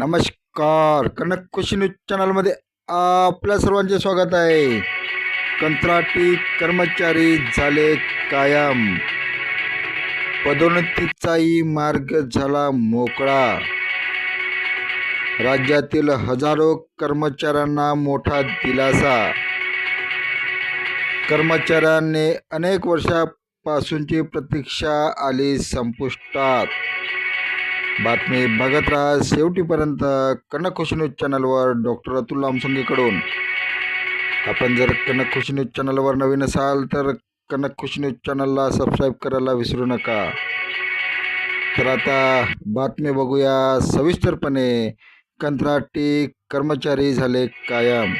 नमस्कार. कनक कृषी न्यूज चॅनलमध्ये आपल्या सर्वांचे स्वागत आहे. कंत्राटी कर्मचारी झाले कायम. पदोन्नतीचाही मार्ग झाला मोकळा. राज्यातील हजारो कर्मचाऱ्यांना मोठा दिलासा. कर्मचाऱ्यांनी अनेक वर्षापासूनची प्रतीक्षा आली संपुष्टात. बातमी बघत राहा. शेवटीपर्यंत कनक न्यूज चॅनलवर डॉक्टर अतुल लामसंगीकडून आपण जर कनक न्यूज चॅनलवर नवीन असाल तर कनक न्यूज चॅनलला सबस्क्राईब करायला विसरू नका. तर आता बातमी बघूया. सविस्तरपणे कंत्राटी कर्मचारी झाले कायम.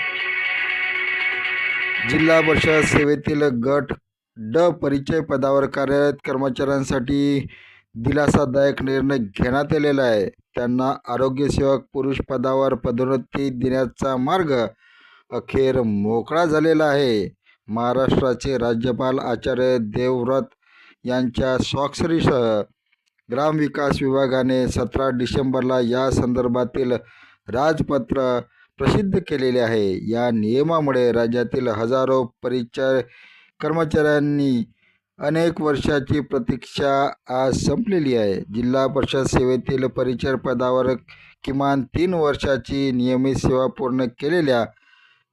जिल्हा परिषद सेवेतील गट ड परिचय पदावर कार्यरत कर्मचाऱ्यांसाठी दिलासादायक निर्णय घेण्यात आलेला आहे. त्यांना आरोग्यसेवक पुरुष पदावर पदोन्नती देण्याचा मार्ग अखेर मोकळा झालेला आहे. महाराष्ट्राचे राज्यपाल आचार्य देवव्रत यांच्या स्वाक्षरीसह ग्रामविकास विभागाने सतरा डिसेंबरला या संदर्भातील राजपत्र प्रसिद्ध केलेले आहे. या नियमामुळे राज्यातील हजारो परिचय कर्मचाऱ्यांनी अनेक वर्षाची प्रतीक्षा आज संपलेली आहे. जिल्हा परिषद सेवेतील परिचर पदावर किमान तीन वर्षाची नियमित सेवा पूर्ण केलेल्या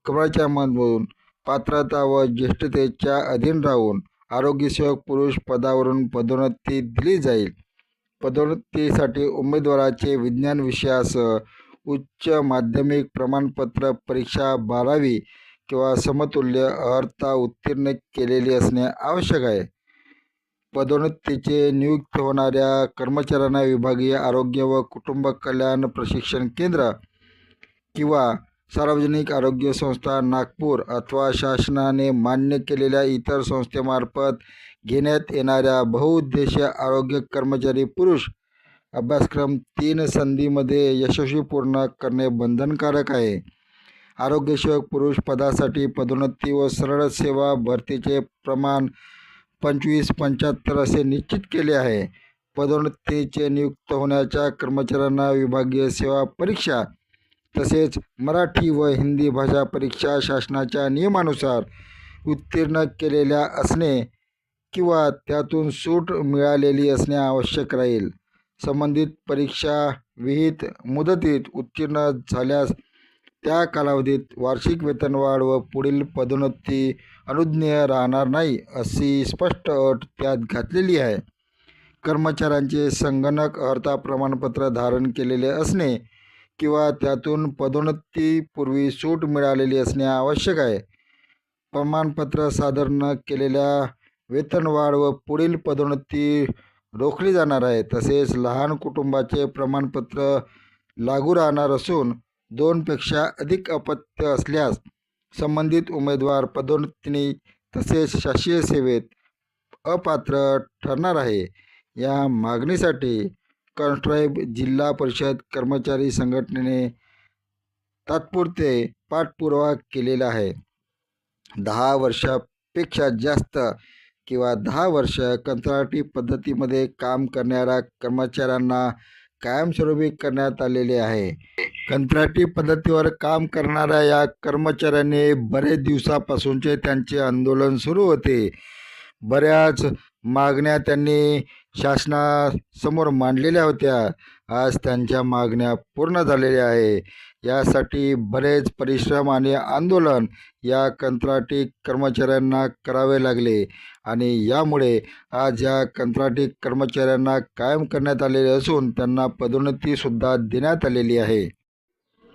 कर्मचाऱ्यांमधून पात्रता व ज्येष्ठतेच्या अधीन राहून आरोग्यसेवक पुरुष पदावरून पदोन्नती दिली जाईल. पदोन्नतीसाठी उमेदवाराचे विज्ञान विषयासह उच्च माध्यमिक प्रमाणपत्र परीक्षा बारावी किंवा समतुल्य अर्हता उत्तीर्ण केलेली असणे आवश्यक आहे. पदोन्नतीचे नियुक्त होणाऱ्या कर्मचाऱ्यांना विभागीय आरोग्य व कुटुंब कल्याण प्रशिक्षण केंद्र किंवा सार्वजनिक आरोग्य संस्था नागपूर अथवा शासनाने मान्य केलेल्या इतर संस्थेमार्फत घेण्यात येणाऱ्या बहुउद्देशीय आरोग्य कर्मचारी पुरुष अभ्यासक्रम तीन संधीमध्ये यशस्वी पूर्ण करणे बंधनकारक आहे. आरोग्यसेवक पुरुष पदासाठी पदोन्नती व सरळ सेवा भरतीचे प्रमाण पंचवीस पंच्याहत्तर असे निश्चित केले आहे. पदोन्नतीचे नियुक्त होण्याच्या कर्मचाऱ्यांना विभागीय सेवा परीक्षा तसेच मराठी व हिंदी भाषा परीक्षा शासनाच्या नियमानुसार उत्तीर्ण केलेल्या असणे किंवा त्यातून सूट मिळालेली असणे आवश्यक राहील. संबंधित परीक्षा विहित मुदतीत उत्तीर्ण झाल्यास त्या कालावधीत वार्षिक वेतनवाढ व पुढील पदोन्नती अनुज्ञेय राहणार नाही अशी स्पष्ट अट त्यात घातलेली आहे. कर्मचाऱ्यांचे संगणक अर्था प्रमाणपत्र धारण केलेले असणे किंवा त्यातून पदोन्नतीपूर्वी सूट मिळालेली असणे आवश्यक आहे. प्रमाणपत्र सादर न केलेल्या वेतनवाढ व पुढील पदोन्नती रोखली जाणार आहे तसेच लहान कुटुंबाचे प्रमाणपत्र लागू राहणार असून दोनपेक्षा अधिक अपत्य असल्यास संबंधित उमेदवार पदोन्नती तसेच शासकीय सेवेत अपात्र ठरणार आहे. या मागणीसाठी कॉन्स्ट्राईब जिल्हा परिषद कर्मचारी संघटनेने तात्पुरते पाठपुरावा केलेला आहे. दहा वर्षापेक्षा जास्त किंवा दहा वर्ष कंत्राटी पद्धतीमध्ये काम करणाऱ्या कर्मचाऱ्यांना कायमस्वरूपी करण्यात आलेले आहे. कंत्राटी पद्धतीवर काम करणाऱ्या या कर्मचाऱ्यांनी बरेच दिवसापासूनचे त्यांचे आंदोलन सुरू होते. बऱ्याच मागण्या त्यांनी शासनासमोर मांडलेल्या होत्या. आज त्यांच्या मागण्या पूर्ण झालेल्या आहे. यासाठी बरेच परिश्रम आणि आंदोलन या कंत्राटी कर्मचाऱ्यांना करावे लागले आणि यामुळे आज या कंत्राटी कर्मचाऱ्यांना कायम करण्यात आलेले असून त्यांना पदोन्नतीसुद्धा देण्यात आलेली आहे.